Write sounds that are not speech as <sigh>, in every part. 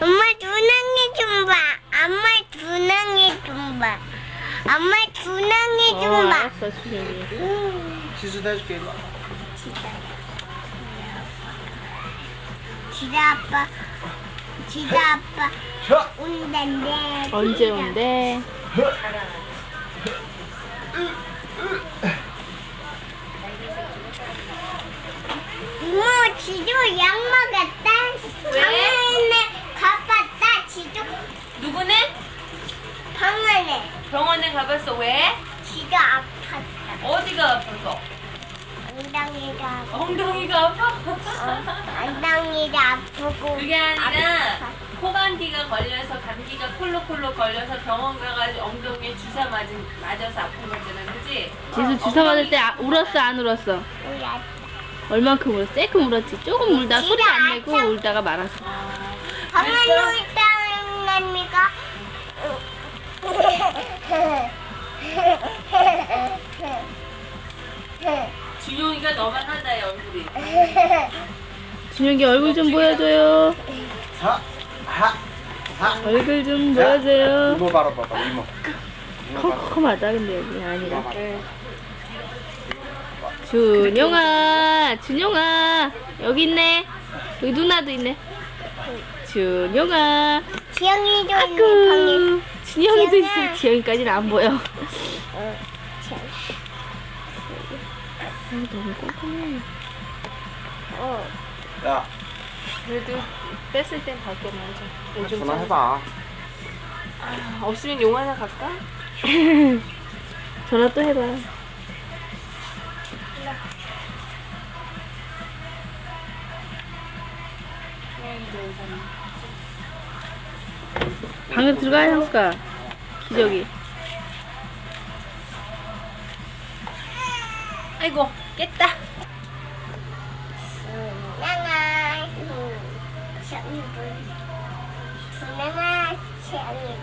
엄마 두낭이 좀 봐. 엄마 두낭이 좀 봐. 엄마 두낭이 어, 좀 봐. 알았어, 준영이. 지수도 해줄게. 일로 와. 지다 아빠. 지다 아빠 자. 온단데. 언제 온대? 이모 가봤어. 왜? 지도 아팠다. 어디가 아파서? 엉덩이가 아파. 엉덩이가 아파? <laughs> 엉덩이가 아프고. 그게 아니라 코감기가 걸려서 감기가 콜록콜록 걸려서 병원 가가지고 엉덩이에 주사 맞은, 맞아서 아픈 거잖아, 그지? 지수 주사 맞을 때 아- 울었어, 안 울었어? 울었다. 얼만큼 울었어? 조금 울었지. 조금 울다 소리 안 내고 울다가 말았어. 방안 울다니까. 준용이가 너만 하다, 얼굴이. 준영이 얼굴 좀 보여줘요. 하. 하. 하. 얼굴 좀 보여줘요. 이모 바로 봐봐. 이모. 컴컴하다 근데 여기 아니라. 준영아, 준영아, 여기 있네. 여기 누나도 있네. 준영아, 지영이도 있네, 아구. 지영아. 있어. 지영이까지는 안 보여. 아, 너무 꼼꼼해. 어. 야, 그래도 뺐을 땐 밖에 먼저. 전화해봐. 아, 없으면 용 하나 갈까? <laughs> 전화 또 해봐. 방에 들어가 형수가 기저귀. 아이고, 깼다. 나가. 지영이도. 나가. 지영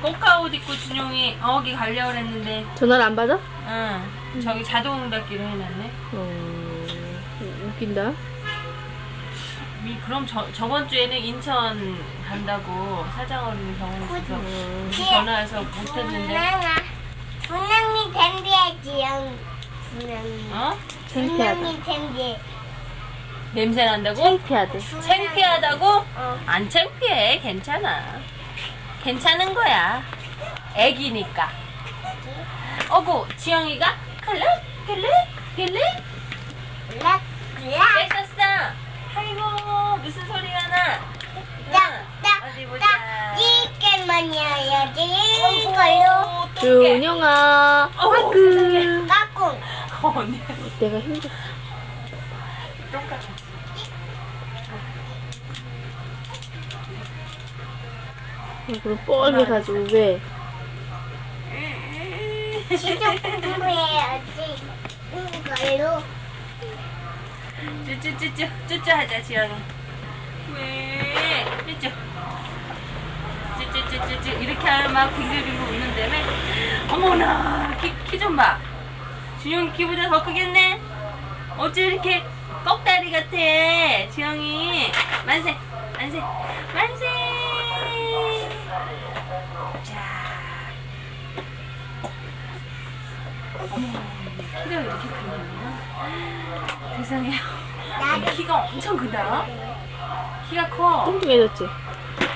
이. 네, 꽃가 옷 입고 준용이 어기 가려고 그랬는데, 전화를 안 받아? 응, 저기 자동 닫기로 해놨네. 어, 웃긴다. 미, 그럼 저, 저번 주에는 인천 간다고 사장어른 병원에 있어서 우리 전화해서 못했는데, 댐비야, 지영. 분명히. 어? 창피하다. 분명히 댐비. 냄새 난다고? 창피하대. 창피하다고? 어. 안 창피해. 괜찮아. 괜찮은 거야. 애기니까. 어구, 지영이가 클릭, 클릭, 클릭 락, 락. 뺏었어. 아이고, 무슨 소리가 나? 어디 보자. 이게만 해야지. 준영아. 어우, 세상에. 아구. 까꿍. 어, 언니. 내가 힘들어. 똑같아. 얼굴은 뻘개가지고 왜? 진짜 공부해야지. 이걸로. 쭈쭈쭈쭈 쭈쭈 하자 지영이. 왜? 쭈쭈. 쭈쭈쭈쭈쭈 이렇게 하면 막 빙글빙글 웃는다며? 어머나 키 좀 봐. 준영이 키보다 더 크겠네? 어째 이렇게 꺽다리 같아 지영이? 만세 만세 만세 키가 이렇게 크구나 세상에 나도 키가 엄청 크다. 키가 커. 뚱뚱해졌지?